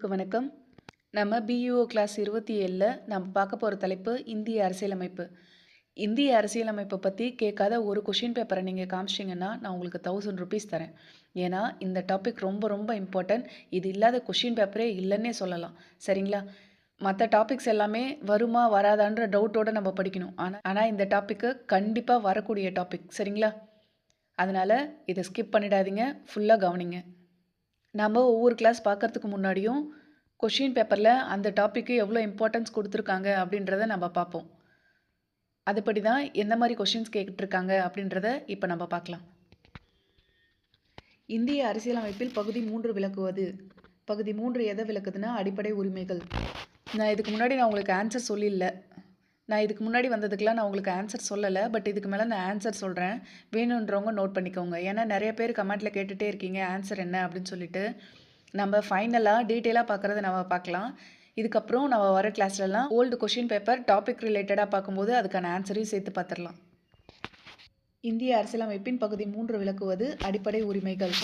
வணக்கம். நம்ம BEO class இருபத்தி ஏழில் நம்ம பார்க்க போகிற தலைப்பு இந்திய அரசியலமைப்பு. இந்திய அரசியலமைப்பை பற்றி கேட்காத ஒரு கொஷின் பேப்பரை நீங்கள் காமிச்சிங்கன்னா நான் உங்களுக்கு தௌசண்ட் ருபீஸ் தரேன். ஏன்னா இந்த டாபிக் ரொம்ப ரொம்ப இம்பார்ட்டன்ட் இது இல்லாத கொஷின் பேப்பரே இல்லைன்னே சொல்லலாம். சரிங்களா? மற்ற டாபிக்ஸ் எல்லாமே வருமா வராதான்ற டவுட்டோடு நம்ம படிக்கணும். ஆனால் ஆனால் இந்த டாப்பிக்கு கண்டிப்பாக வரக்கூடிய டாபிக் சரிங்களா? அதனால் இதை ஸ்கிப் பண்ணிடாதீங்க. ஃபுல்லாக கவனிங்க. நம்ம ஒவ்வொரு கிளாஸ் பார்க்கறதுக்கு முன்னாடியும் கொஷின் பேப்பரில் அந்த டாப்பிக்கு எவ்வளோ இம்பார்ட்டன்ஸ் கொடுத்துருக்காங்க அப்படின்றத நம்ம பார்ப்போம். அதுபடி தான் எந்த மாதிரி கொஷின்ஸ் கேட்டுருக்காங்க அப்படின்றத இப்போ நம்ம பார்க்கலாம். இந்திய அரசியலமைப்பில் பகுதி மூன்று விளக்குவது. பகுதி மூன்று எதை விளக்குதுன்னா அடிப்படை உரிமைகள். நான் இதுக்கு முன்னாடி நான் உங்களுக்கு ஆன்சர் சொல்லிடல நான் இதுக்கு முன்னாடி வந்ததுக்கெலாம் நான் உங்களுக்கு ஆன்சர் சொல்லலை பட் இதுக்கு மேலே நான் ஆன்சர் சொல்கிறேன் வேணுன்றவங்க நோட் பண்ணிக்கோங்க. ஏன்னா நிறைய பேர் கமெண்ட்டில் கேட்டுகிட்டே இருக்கீங்க ஆன்சர் என்ன அப்படின்னு சொல்லிட்டு. நம்ம ஃபைனலாக டீட்டெயிலாக பார்க்குறத நம்ம பார்க்கலாம் இதுக்கப்புறம் நம்ம வர கிளாஸ்லலாம் ஓல்டு கொஷின் பேப்பர் டாபிக் ரிலேட்டடாக பார்க்கும்போது அதுக்கான ஆன்சரையும் சேர்த்து பார்த்துடலாம் இந்திய அரசியலமைப்பின் பகுதி மூன்று விளக்குவது அடிப்படை உரிமைகள்.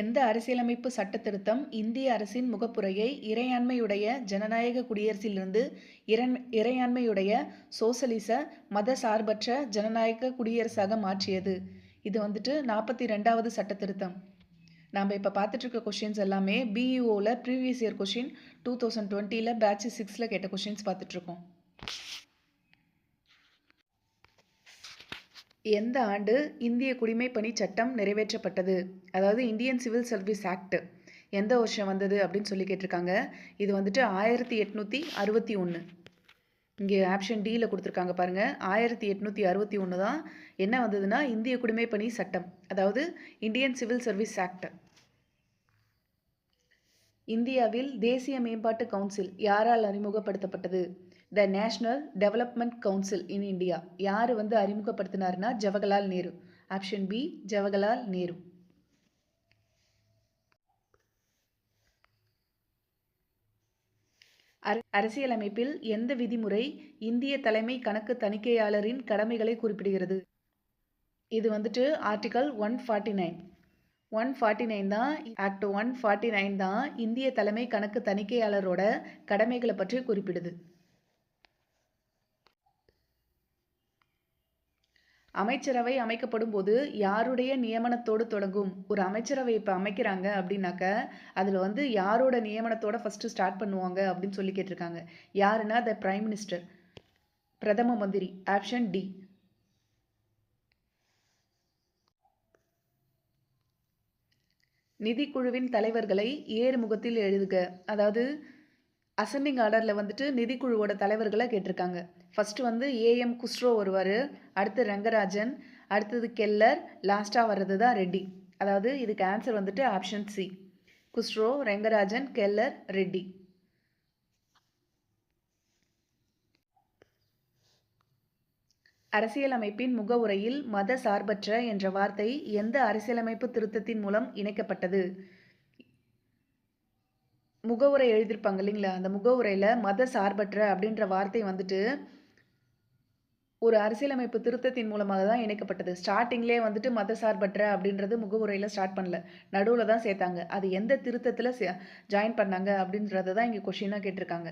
எந்த அரசியலமைப்பு சட்ட திருத்தம் இந்திய அரசின் முகப்புரையை இறையாண்மையுடைய ஜனநாயக குடியரசிலிருந்து இரண் இறையாண்மையுடைய சோசலிச மத சார்பற்ற ஜனநாயக குடியரசாக மாற்றியது. இது வந்துட்டு நாற்பத்தி ரெண்டாவது சட்ட திருத்தம். நாம் இப்போ பார்த்துட்ருக்க கொஷின்ஸ் எல்லாமே பிஇஓவில் previous year question two thousand டுவெண்ட்டியில் பேட்ச் சிக்ஸில் கேட்ட கொஷின்ஸ் பார்த்துட்ருக்கோம் எந்த ஆண்டு இந்திய குடிமை பணி சட்டம் நிறைவேற்றப்பட்டது? அதாவது இந்தியன் சிவில் சர்வீஸ் ஆக்ட். எந்த வருஷம் வந்தது அப்படின்னு சொல்லி கேட்டிருக்காங்க. இது வந்துட்டு ஆயிரத்தி எட்நூற்றி அறுபத்தி ஒன்று இங்கே ஆப்ஷன் டியில் கொடுத்துருக்காங்க பாருங்கள் ஆயிரத்தி எட்நூற்றி அறுபத்தி ஒன்று தான் என்ன வந்ததுன்னா இந்திய குடிமை பணி சட்டம். அதாவது இந்தியன் சிவில் சர்வீஸ் ஆக்ட். இந்தியாவில் தேசிய மேம்பாட்டு கவுன்சில் யாரால் அறிமுகப்படுத்தப்பட்டது? The national development council in India யார் வந்து அறிமுகப்படுத்தினார்னா Jawaharlal Nehru. Option B Jawaharlal Nehru. அரசியலமைப்பில் எந்த விதிமுறை இந்திய தலைமை கணக்கு தணிக்கையாளரின் கடமைகளை குறிப்பிடுகிறது? இது வந்துட்டு article one forty nine one forty nine தான் ஆக்ட் ஒன் ஃபார்ட்டி நைன் தான் இந்திய தலைமை கணக்கு தணிக்கையாளரோட கடமைகளை பற்றி குறிப்பிடுது. அமைச்சரவை அமைக்கப்படும் போது யாருடைய நியமனத்தோடு தொடங்கும்? ஒரு அமைச்சரவை இப்போ அமைக்கிறாங்க அப்படின்னாக்க அதில் வந்து யாரோட நியமனத்தோட ஃபஸ்ட்டு ஸ்டார்ட் பண்ணுவாங்க அப்படின்னு சொல்லி கேட்டிருக்காங்க. யாருன்னா த பிரைம் மினிஸ்டர் பிரதம மந்திரி ஆப்ஷன் டி நிதிக்குழுவின் தலைவர்களை ஏறுமுகத்தில் எழுதுக. அதாவது அசெண்டிங் ஆர்டரில் வந்துட்டு நிதிக்குழுவோட தலைவர்களை கேட்டிருக்காங்க. ஃபஸ்ட்டு வந்து ஏஎம் குஸ்ரோ வருவார் அடுத்து ரங்கராஜன் அடுத்தது கெல்லர் லாஸ்ட்டாக வர்றது தான் ரெட்டி அதாவது இதுக்கு ஆன்சர் வந்துட்டு ஆப்ஷன் சி குஸ்ரோ ரெங்கராஜன் கெல்லர் ரெட்டி அரசியலமைப்பின் முகவுரையில் மத சார்பற்ற என்ற வார்த்தை எந்த அரசியலமைப்பு திருத்தத்தின் மூலம் இணைக்கப்பட்டது? முகவுரை எழுதியிருப்பாங்க இல்லைங்களா? அந்த முகவுரையில் மத சார்பற்ற அப்படின்ற வார்த்தை வந்துட்டு ஒரு அரசியலமைப்பு திருத்தத்தின் மூலமாக தான் இணைக்கப்பட்டது. ஸ்டார்டிங்லேயே வந்துட்டு மத சார்பற்ற அப்படின்றது முகவுரையில் ஸ்டார்ட் பண்ணல. நடுவில் தான் சேர்த்தாங்க. அது எந்த திருத்தத்தில் ஜாயின் பண்ணாங்க அப்படின்றத தான் இங்கே கொஷினாக கேட்டிருக்காங்க.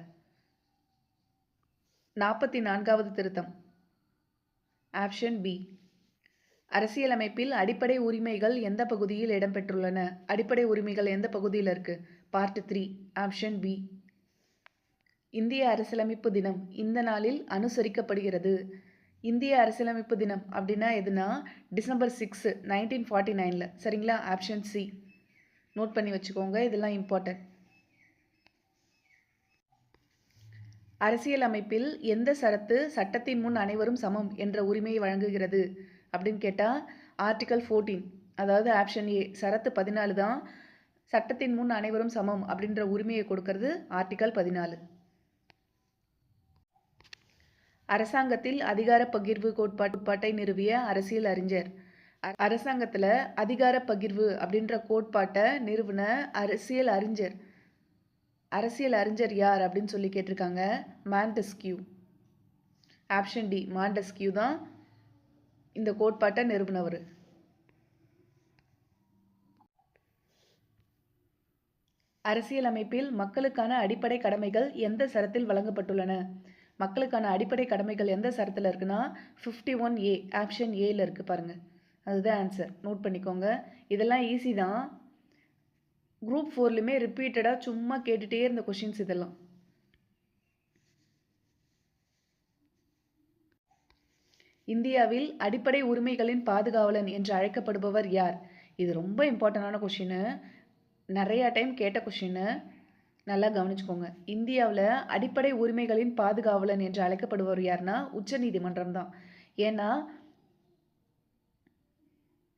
நாற்பத்தி நான்காவது திருத்தம். ஆப்ஷன் பி அரசியலமைப்பில் அடிப்படை உரிமைகள் எந்த பகுதியில் இடம்பெற்றுள்ளன? அடிப்படை உரிமைகள் எந்த பகுதியில் இருக்குது பார்ட் த்ரீ ஆப்ஷன் பி இந்திய அரசியலமைப்பு தினம் இந்த நாளில் அனுசரிக்கப்படுகிறது. இந்திய அரசியலமைப்பு தினம் அப்படின்னா எதுனா டிசம்பர் சிக்ஸு நைன்டீன் ஃபார்ட்டி நைனில் சரிங்களா? ஆப்ஷன் சி நோட் பண்ணி வச்சுக்கோங்க. இதெல்லாம் இம்பார்ட்டன்ட் அரசியலமைப்பில் எந்த சரத்து சட்டத்தின் முன் அனைவரும் சமம் என்ற உரிமையை வழங்குகிறது அப்படின்னு கேட்டால் ஆர்டிகல் ஃபோர்டீன் அதாவது ஆப்ஷன் ஏ சரத்து பதினாலு தான் சட்டத்தின் முன் அனைவரும் சமம் அப்படின்ற உரிமையை கொடுக்கறது ஆர்டிகல் பதினாலு. அரசாங்கத்தில் அதிகார பகிர்வு கோட்பாட்டுப்பாட்டை நிறுவிய அரசியல் அறிஞர். அரசாங்கத்தில் அதிகார பகிர்வு அப்படின்ற கோட்பாட்டை நிறுவன அரசியல் அறிஞர். அரசியல் அறிஞர் யார் அப்படின்னு சொல்லி கேட்டிருக்காங்க மாண்டஸ்கியூ. ஆப்ஷன் டி மாண்டஸ்கியூ தான் இந்த கோட்பாட்டை நிறுவனவர். அரசியலமைப்பில் மக்களுக்கான அடிப்படை கடமைகள் எந்த சரத்தில் வழங்கப்பட்டுள்ளன? மக்களுக்கான அடிப்படை கடமைகள் எந்த சரத்தில் இருக்குன்னா ஃபிஃப்டி ஒன் ஏ ஆப்ஷன் ஏல இருக்குது பாருங்கள் அதுதான் ஆன்சர் நோட் பண்ணிக்கோங்க. இதெல்லாம் ஈஸி தான். குரூப் ஃபோர்லையுமே ரிப்பீட்டடாக சும்மா கேட்டுகிட்டே இருந்த கொஷின்ஸ் இதெல்லாம். இந்தியாவில் அடிப்படை உரிமைகளின் பாதுகாவலன் என்று அழைக்கப்படுபவர் யார்? இது ரொம்ப இம்பார்ட்டண்டான கொஷின்னு நிறையா டைம் கேட்ட கொஷின்னு நல்லா கவனிச்சுக்கோங்க. இந்தியாவில் அடிப்படை உரிமைகளின் பாதுகாவலன் என்று அழைக்கப்படுபவர் யாருன்னா உச்ச நீதிமன்றம் தான். ஏன்னா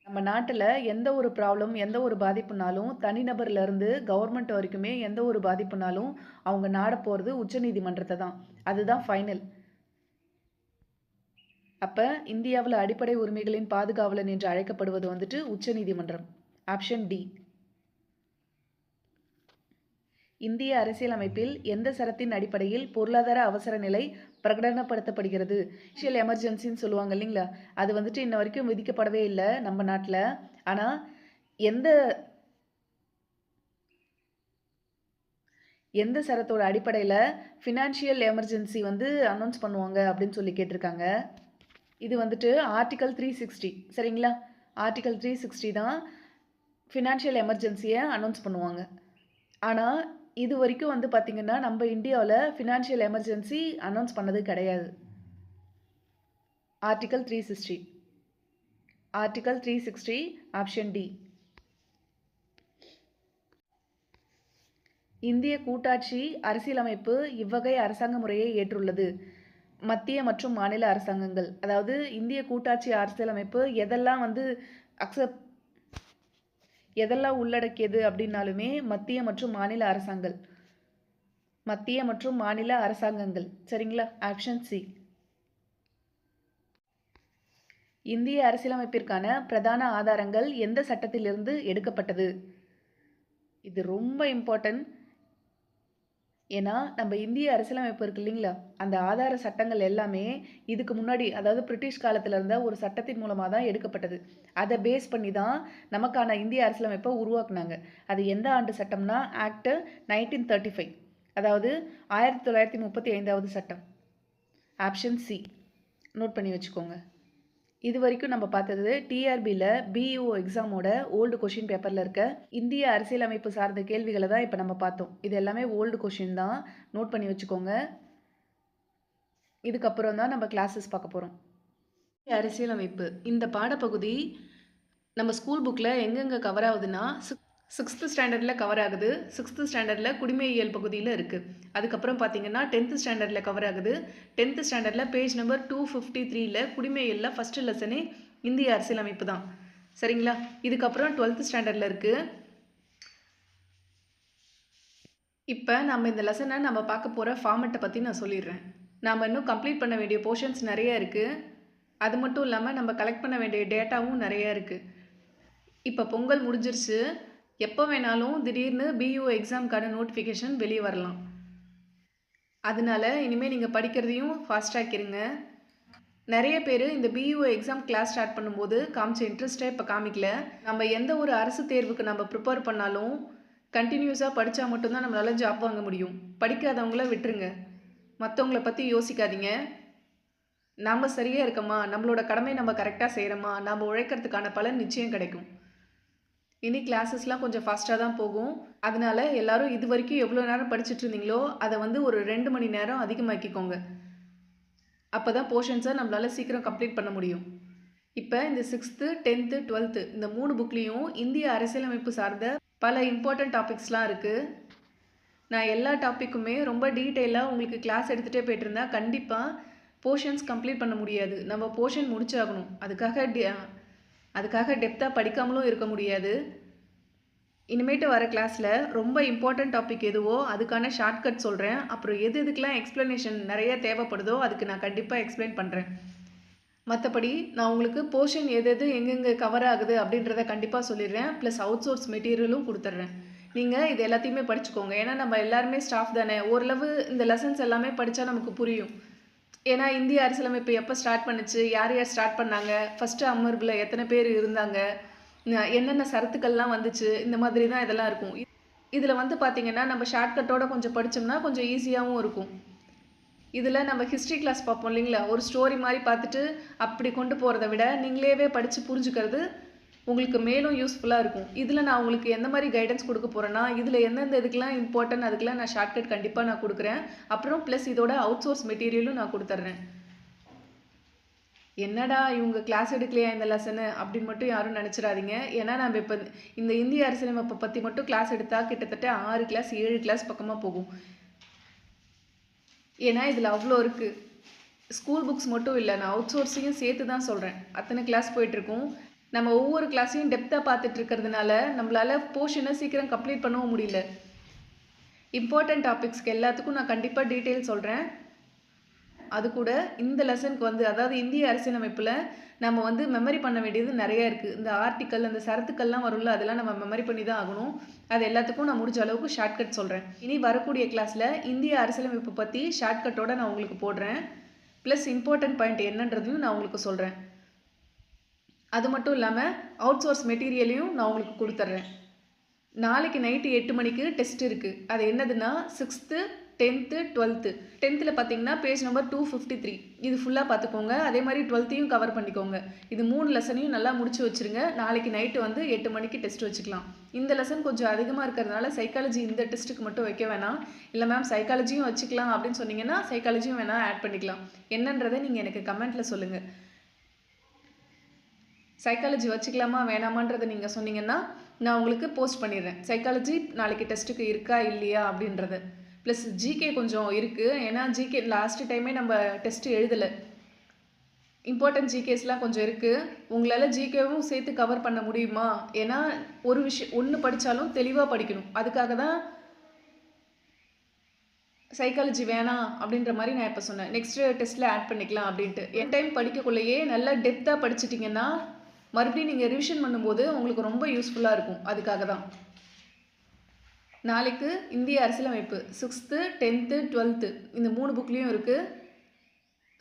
நம்ம நாட்டில் எந்த ஒரு ப்ராப்ளம் எந்த ஒரு பாதிப்புனாலும் தனிநபர்லேருந்து கவர்மெண்ட் வரைக்குமே எந்த ஒரு பாதிப்புனாலும் அவங்க நாட போகிறது உச்ச நீதிமன்றத்தை தான். அதுதான் ஃபைனல் அப்போ இந்தியாவில் அடிப்படை உரிமைகளின் பாதுகாவலன் என்று அழைக்கப்படுவது வந்துட்டு உச்ச நீதிமன்றம். ஆப்ஷன் டி இந்திய அரசியலமைப்பில் எந்த சரத்தின் அடிப்படையில் பொருளாதார அவசர நிலை பிரகடனப்படுத்தப்படுகிறது? ஷியல் எமர்ஜென்சின்னு சொல்லுவாங்க இல்லைங்களா? அது வந்துட்டு இன்ன வரைக்கும் விதிக்கப்படவே இல்லை நம்ம நாட்டில். ஆனால் எந்த எந்த சரத்தோட அடிப்படையில் ஃபினான்ஷியல் எமர்ஜென்சி வந்து அனௌன்ஸ் பண்ணுவாங்க அப்படின்னு சொல்லி கேட்டிருக்காங்க. இது வந்துட்டு ஆர்டிக்கல் த்ரீ சிக்ஸ்டி சரிங்களா? ஆர்டிக்கல் த்ரீ சிக்ஸ்டி தான் ஃபினான்ஷியல் எமர்ஜென்சியை அனௌன்ஸ் பண்ணுவாங்க. ஆனால் இது வரைக்கும் வந்து பார்த்திங்கன்னா நம்ம இந்தியாவில் ஃபினான்ஷியல் எமர்ஜென்சி அனௌன்ஸ் பண்ணது கிடையாது. Article three sixty article three sixty option D இந்திய கூட்டாட்சி அரசியலமைப்பு இவ்வகை அரசாங்க முறையை ஏற்றுள்ளது. மத்திய மற்றும் மாநில அரசாங்கங்கள் அதாவது இந்திய கூட்டாட்சி அரசியலமைப்பு எதெல்லாம் வந்து அக்செப்ட் எதெல்லாம் உள்ளடக்கியது அப்படின்னாலுமே மத்திய மற்றும் மாநில அரசாங்கங்கள். மத்திய மற்றும் மாநில அரசாங்கங்கள். சரிங்களா? ஆப்ஷன் சி இந்திய அரசியலமைப்பிற்கான பிரதான ஆதாரங்கள் எந்த சட்டத்திலிருந்து எடுக்கப்பட்டது? இது ரொம்ப இம்பார்ட்டன்ட் ஏன்னா நம்ம இந்திய அரசியலமைப்பு இருக்கு இல்லைங்களா? அந்த ஆதார சட்டங்கள் எல்லாமே இதுக்கு முன்னாடி அதாவது பிரிட்டிஷ் காலத்தில் இருந்த ஒரு சட்டத்தின் மூலமாக தான் எடுக்கப்பட்டது. அதை பேஸ் பண்ணி தான் நமக்கான இந்திய அரசியலமைப்பை உருவாக்குனாங்க. அது எந்த ஆண்டு சட்டம்னா ஆக்ட் நைன்டீன் தேர்ட்டி ஃபைவ். அதாவது ஆயிரத்தி தொள்ளாயிரத்தி முப்பத்தி ஐந்தாவது சட்டம். Option C. நோட் பண்ணி வச்சுக்கோங்க. இது வரைக்கும் நம்ம பார்த்தது டிஆர்பியில் பிஇஓ எக்ஸாமோட ஓல்டு கொஷின் பேப்பரில் இருக்க இந்திய அரசியலமைப்பு சார்ந்த கேள்விகளை தான் இப்போ நம்ம பார்த்தோம். இது எல்லாமே ஓல்டு கொஷின் தான். நோட் பண்ணி வச்சுக்கோங்க. இதுக்கப்புறம் தான் நம்ம கிளாஸஸ் பார்க்க போகிறோம் அரசியலமைப்பு. இந்த பாடப்பகுதி நம்ம ஸ்கூல் புக்கில் எங்கெங்கே கவர் ஆகுதுன்னா சிக்ஸ்த்து ஸ்டாண்டர்டில் கவர் ஆகுது. சிக்ஸ்த்து ஸ்டாண்டர்டில் குடிமையியல் பகுதியில் இருக்குது அதுக்கப்புறம் பார்த்தீங்கன்னா டென்த்து ஸ்டாண்டர்டில் கவர் ஆகுது. டென்த்து ஸ்டாண்டர்டில் பேஜ் நம்பர் டூ ஃபிஃப்டி த்ரீயில் குடிமையியலில் ஃபஸ்ட்டு லெசனே இந்திய அரசியலமைப்பு தான். சரிங்களா? இதுக்கப்புறம் டுவெல்த்து ஸ்டாண்டர்டில் இருக்குது இப்போ நம்ம இந்த லெசனை நம்ம பார்க்க போகிற ஃபார்மெட்டை பற்றி நான் சொல்லிடுறேன். நாம் இன்னும் கம்ப்ளீட் பண்ண வேண்டிய போர்ஷன்ஸ் நிறைய இருக்குது அது மட்டும் இல்லாமல் நம்ம கலெக்ட் பண்ண வேண்டிய டேட்டாவும் நிறைய இருக்குது இப்போ பொங்கல் முடிஞ்சிருச்சு. எப்போ வேணாலும் திடீர்னு பியூ எக்ஸாமுக்கான நோட்டிஃபிகேஷன் வெளியே வரலாம். அதனால இனிமேல் நீங்கள் படிக்கிறதையும் ஃபாஸ்டாக்கிருங்க நிறைய பேர் இந்த பியூ எக்ஸாம் கிளாஸ் ஸ்டார்ட் பண்ணும்போது காமிச்ச இன்ட்ரெஸ்ட்டை இப்போ காமிக்கல. நம்ம எந்த ஒரு அரசு தேர்வுக்கு நம்ம ப்ரிப்பேர் பண்ணாலும் கண்டினியூஸாக படித்தா மட்டும்தான் நம்மளால் ஜாப் வாங்க முடியும். படிக்காதவங்கள விட்டுருங்க. மற்றவங்கள பற்றி யோசிக்காதீங்க. நாம் சரியாக இருக்கோமா? நம்மளோட கடமை நம்ம கரெக்டாக செய்கிறோமா நம்ம உழைக்கிறதுக்கான பலன் நிச்சயம் கிடைக்கும். இனி கிளாஸஸ்லாம் கொஞ்சம் ஃபாஸ்ட்டாக தான் போகும். அதனால் எல்லோரும் இது வரைக்கும் எவ்வளோ நேரம் படிச்சுட்டு இருந்தீங்களோ அதை வந்து ஒரு ரெண்டு மணி நேரம் அதிகமாக்கிக்கோங்க. அப்போ தான் போர்ஷன்ஸை நம்மளால் சீக்கிரம் கம்ப்ளீட் பண்ண முடியும். இப்போ இந்த சிக்ஸ்த்து டென்த்து டுவெல்த்து இந்த மூணு புக்லேயும் இந்திய அரசியலமைப்பு சார்ந்த பல இம்பார்ட்டண்ட் டாபிக்ஸ்லாம் இருக்குது நான் எல்லா டாப்பிக்குமே ரொம்ப டீட்டெயிலாக உங்களுக்கு கிளாஸ் எடுத்துகிட்டே போயிட்டு இருந்தால் கண்டிப்பாக போர்ஷன்ஸ் கம்ப்ளீட் பண்ண முடியாது. நம்ம போர்ஷன் முடிச்சாகணும். அதுக்காக டி அதுக்காக டெப்த்தாக படிக்காமலும் இருக்க முடியாது. இனிமேட்டு வர கிளாஸில் ரொம்ப இம்பார்ட்டண்ட் டாபிக் எதுவோ அதுக்கான ஷார்ட்கட் சொல்கிறேன் அப்புறம் எது இதுக்கெலாம் எக்ஸ்ப்ளனேஷன் நிறைய தேவைப்படுதோ அதுக்கு நான் கண்டிப்பாக எக்ஸ்பிளைன் பண்ணுறேன் மற்றபடி நான் உங்களுக்கு போர்ஷன் எது எது எங்கெங்கே கவர் ஆகுது அப்படின்றத கண்டிப்பாக சொல்லிடுறேன். ப்ளஸ் அவுட் சோர்ஸ் மெட்டீரியலும் கொடுத்துட்றேன். நீங்கள் இது எல்லாத்தையுமே படிச்சுக்கோங்க. ஏன்னா நம்ம எல்லாருமே ஸ்டாஃப் தானே. ஓரளவு இந்த லெசன்ஸ் எல்லாமே படித்தா நமக்கு புரியும். ஏன்னா இந்திய அரசியலமைப்பு எப்போ ஸ்டார்ட் பண்ணுச்சு? யார் யார் ஸ்டார்ட் பண்ணாங்க? ஃபஸ்ட்டு அமர்வில் எத்தனை பேர் இருந்தாங்க? என்னென்ன சரத்துக்கள்லாம் வந்துச்சு? இந்த மாதிரி தான் இதெல்லாம் இருக்கும். இதில் வந்து பார்த்திங்கன்னா நம்ம ஷார்ட்கட்டோட கொஞ்சம் படித்தோம்னா கொஞ்சம் ஈஸியாகவும் இருக்கும். இதில் நம்ம ஹிஸ்ட்ரி கிளாஸ் பார்ப்போம் இல்லைங்களா? ஒரு ஸ்டோரி மாதிரி பார்த்துட்டு அப்படி கொண்டு போகிறத விட நீங்களேவே படித்து புரிஞ்சுக்கிறது உங்களுக்கு மேலும் யூஸ்ஃபுல்லாக இருக்கும். இதில் நான் உங்களுக்கு எந்த மாதிரி கைடன்ஸ் கொடுக்க போகிறேன்னா இதில் எந்தெந்த இதுக்கெலாம் இம்பார்ட்டன்ட் அதுக்கெலாம் நான் ஷார்ட்கட் கண்டிப்பாக நான் கொடுக்குறேன். அப்புறம் ப்ளஸ் இதோட அவுட் சோர்ஸ் மெட்டீரியலும் நான் கொடுத்துட்றேன் என்னடா இவங்க கிளாஸ் எடுக்கலையா இந்த லெசனு அப்படின்னு மட்டும் யாரும் நினச்சிடாதீங்க. ஏன்னா நம்ம இப்போ இந்த இந்திய அரசியலமைப்பை பற்றி மட்டும் கிளாஸ் எடுத்தால் கிட்டத்தட்ட ஆறு கிளாஸ் ஏழு கிளாஸ் பக்கமாக போகும். ஏன்னா இதில் அவ்வளோ இருக்குது ஸ்கூல் புக்ஸ் மட்டும் இல்லை நான் அவுட் சோர்ஸையும் சேர்த்து தான் சொல்கிறேன் அத்தனை கிளாஸ் போயிட்டுருக்கோம் நம்ம ஒவ்வொரு கிளாஸையும் டெப்த்தாக பார்த்துட்டு இருக்கிறதுனால நம்மளால் போர்ஷனை சீக்கிரம் கம்ப்ளீட் பண்ணவும் முடியல. இம்பார்ட்டன்ட் டாபிக்ஸ்க்கு எல்லாத்துக்கும் நான் கண்டிப்பாக டீட்டெயில் சொல்கிறேன் அது கூட இந்த லெசனுக்கு வந்து அதாவது இந்திய அரசியலமைப்பில் நம்ம வந்து மெமரி பண்ண வேண்டியது நிறைய இருக்குது இந்த ஆர்டிக்கல் அந்த சரத்துக்கள்லாம் வரும்ல அதெல்லாம் நம்ம மெமரி பண்ணி தான் ஆகணும். அது எல்லாத்துக்கும் நான் முடிஞ்ச அளவுக்கு ஷார்ட்கட் சொல்கிறேன் இனி வரக்கூடிய கிளாஸில் இந்திய அரசியலமைப்பு பற்றி ஷார்ட்கட்டோட நான் உங்களுக்கு போடுறேன். ப்ளஸ் இம்பார்ட்டன்ட் பாயிண்ட் என்னன்றதையும் நான் உங்களுக்கு சொல்கிறேன் அது மட்டும் இல்லாமல் அவுட் சோர்ஸ் மெட்டீரியலையும் நான் உங்களுக்கு கொடுத்துட்றேன் நாளைக்கு நைட்டு எட்டு மணிக்கு டெஸ்ட் இருக்குது அது என்னதுன்னா சிக்ஸ்த்து டென்த்து டுவெல்த்து டென்த்தில் பார்த்தீங்கன்னா page number two fifty three இது ஃபுல்லாக பார்த்துக்கோங்க அதே மாதிரி டுவெல்த்தையும் கவர் பண்ணிக்கோங்க. இது மூணு லெசனையும் நல்லா முடிச்சு வச்சுருங்க. நாளைக்கு நைட்டு வந்து எட்டு மணிக்கு டெஸ்ட் வச்சுக்கலாம். இந்த லெசன் கொஞ்சம் அதிகமாக இருக்கிறதுனால சைக்காலஜி இந்த டெஸ்ட்டுக்கு மட்டும் வைக்க வேணாம். இல்லை மேம் சைக்காலஜியும் வச்சுக்கலாம் அப்படின்னு சொன்னீங்கன்னா சைக்காலஜியும் வேணால் ஆட் பண்ணிக்கலாம். என்னன்றதை நீங்கள் எனக்கு கமெண்ட்டில் சொல்லுங்கள் சைக்காலஜி வச்சுக்கலாமா வேணாமான்றதை நீங்கள் சொன்னீங்கன்னா நான் உங்களுக்கு போஸ்ட் பண்ணிடுறேன். சைக்காலஜி நாளைக்கு டெஸ்ட்டுக்கு இருக்கா இல்லையா அப்படின்றது. ப்ளஸ் ஜிகே கொஞ்சம் இருக்குது ஏன்னா ஜிகே லாஸ்ட் டைமே நம்ம டெஸ்ட்டு எழுதலை. இம்பார்ட்டன்ட் ஜிகேஸ்லாம் கொஞ்சம் இருக்குது உங்களால் ஜிகேவும் சேர்த்து கவர் பண்ண முடியுமா? ஏன்னா ஒரு விஷயம் ஒன்று படித்தாலும் தெளிவாக படிக்கணும். அதுக்காக தான் சைக்காலஜி வேணாம் அப்படின்ற மாதிரி நான் இப்போ சொன்னேன். நெக்ஸ்ட் டெஸ்ட்டில் ஆட் பண்ணிக்கலாம் அப்படின்ட்டு. என் டைம் படிக்கக்குள்ளேயே நல்லா டெப்த்தாக படிச்சிட்டிங்கன்னா மறுபடியும் நீங்கள் ரிவிஷன் பண்ணும்போது உங்களுக்கு ரொம்ப யூஸ்ஃபுல்லாக இருக்கும். அதுக்காக தான் நாளைக்கு இந்திய அரசியலமைப்பு சிக்ஸ்த்து டென்த்து டுவெல்த்து இந்த மூணு புக்லேயும் இருக்குது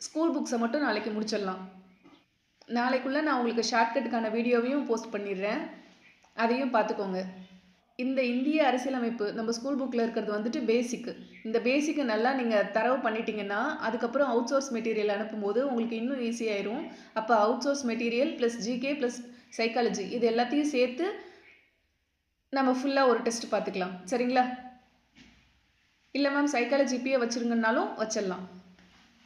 ஸ்கூல் புக்ஸை மட்டும் நாளைக்கு முடிச்சிடலாம். நாளைக்குள்ளே நான் உங்களுக்கு ஷார்ட்கட்டுக்கான வீடியோவையும் போஸ்ட் பண்ணிடுறேன். அதையும் பார்த்துக்கோங்க. இந்த இந்திய அரசியலமைப்பு நம்ம ஸ்கூல் புக்கில் இருக்கிறது வந்துட்டு பேசிக்கு இந்த பேசிக்கை நல்லா நீங்கள் தரவு பண்ணிட்டீங்கன்னா அதுக்கப்புறம் அவுட் சோர்ஸ் மெட்டீரியல் அனுப்பும்போது உங்களுக்கு இன்னும் ஈஸியாயிரும் அப்போ outsource material plus GK plus psychology இது எல்லாத்தையும் சேர்த்து நம்ம ஃபுல்லாக ஒரு டெஸ்ட் பார்த்துக்கலாம். சரிங்களா? இல்லை மேம் சைக்காலஜி இப்பயே வச்சுருங்கனாலும் வச்சிடலாம்.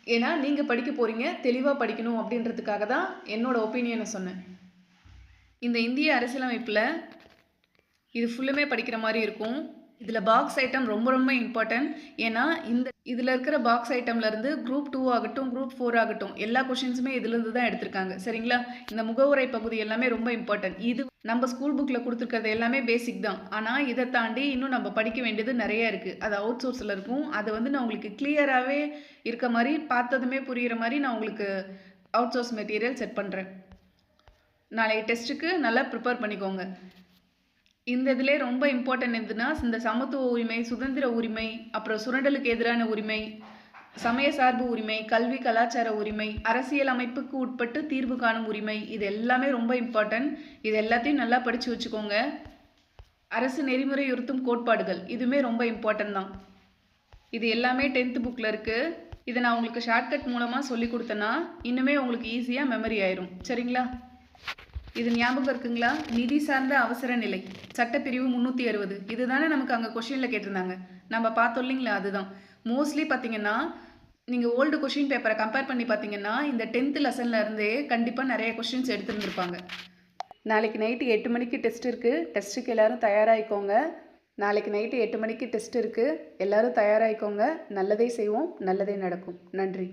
ஏன்னா நீங்கள் படிக்க போகிறீங்க தெளிவாக படிக்கணும் அப்படின்றதுக்காக தான் என்னோடய ஒப்பீனியனை சொன்னேன். இந்த இந்திய அரசியலமைப்பில் இது ஃபுல்லுமே படிக்கிற மாதிரி இருக்கும். இதில் பாக்ஸ் ஐட்டம் ரொம்ப ரொம்ப இம்பார்ட்டன்ட் ஏன்னா இந்த இதில் இருக்கிற பாக்ஸ் ஐட்டம்லேருந்து குரூப் டூ ஆகட்டும் குரூப் ஃபோர் ஆகட்டும் எல்லா கொஷின்ஸுமே இதுலேருந்து தான் எடுத்திருக்காங்க. சரிங்களா? இந்த முகவுரை பகுதி எல்லாமே ரொம்ப இம்பார்ட்டன்ட் இது நம்ம ஸ்கூல் புக்கில் கொடுத்துருக்கிறது எல்லாமே பேசிக் தான். ஆனால் இதை தாண்டி இன்னும் நம்ம படிக்க வேண்டியது நிறைய இருக்குது அது அவுட் சோர்ஸில் இருக்கும். அதை வந்து நான் உங்களுக்கு கிளியராகவே இருக்க மாதிரி பார்த்ததுமே புரிகிற மாதிரி நான் உங்களுக்கு அவுட் சோர்ஸ் மெட்டீரியல் செட் பண்ணுறேன் நாளைக்கு டெஸ்ட்டுக்கு நல்லா ப்ரிப்பேர் பண்ணிக்கோங்க. இந்த இதிலே ரொம்ப இம்பார்ட்டன்ட் எதுனா இந்த சமத்துவ உரிமை சுதந்திர உரிமை அப்புறம் சுரண்டலுக்கு எதிரான உரிமை சமய சார்பு உரிமை கல்வி கலாச்சார உரிமை அரசியல் அமைப்புக்கு உட்பட்டு தீர்வு காணும் உரிமை இது எல்லாமே ரொம்ப இம்பார்ட்டன்ட் இது எல்லாத்தையும் நல்லா படித்து வச்சுக்கோங்க. அரசு நெறிமுறையுறுத்தும் கோட்பாடுகள் இதுவுமே ரொம்ப இம்பார்ட்டன்ட் தான். இது எல்லாமே டென்த்து புக்கில் இருக்குது இதை நான் உங்களுக்கு ஷார்ட்கட் மூலமாக சொல்லி கொடுத்தேன்னா இன்னுமே உங்களுக்கு ஈஸியாக மெமரி ஆயிரும். சரிங்களா? இது ஞாபகம் இருக்குங்களா? நிதி சார்ந்த அவசர நிலை. சட்டப்பிரிவு முந்நூற்றி அறுபது. இதுதானே நமக்கு அங்கே கொஷினில் கேட்டிருந்தாங்க. நம்ம பார்த்தோம் இல்லைங்களா? அதுதான். மோஸ்ட்லி பார்த்தீங்கன்னா நீங்கள் ஓல்டு கொஷின் பேப்பரை கம்பேர் பண்ணி பார்த்தீங்கன்னா இந்த டென்த்து லெசனில் இருந்தே கண்டிப்பாக நிறைய கொஷின்ஸ் எடுத்துருந்துருப்பாங்க. நாளைக்கு நைட்டு எட்டு மணிக்கு டெஸ்ட் இருக்குது டெஸ்ட்டுக்கு எல்லோரும் தயாராகிக்கோங்க நாளைக்கு நைட்டு எட்டு மணிக்கு டெஸ்ட் இருக்குது எல்லோரும் தயாராகிக்கோங்க நல்லதே செய்வோம். நல்லதே நடக்கும். நன்றி.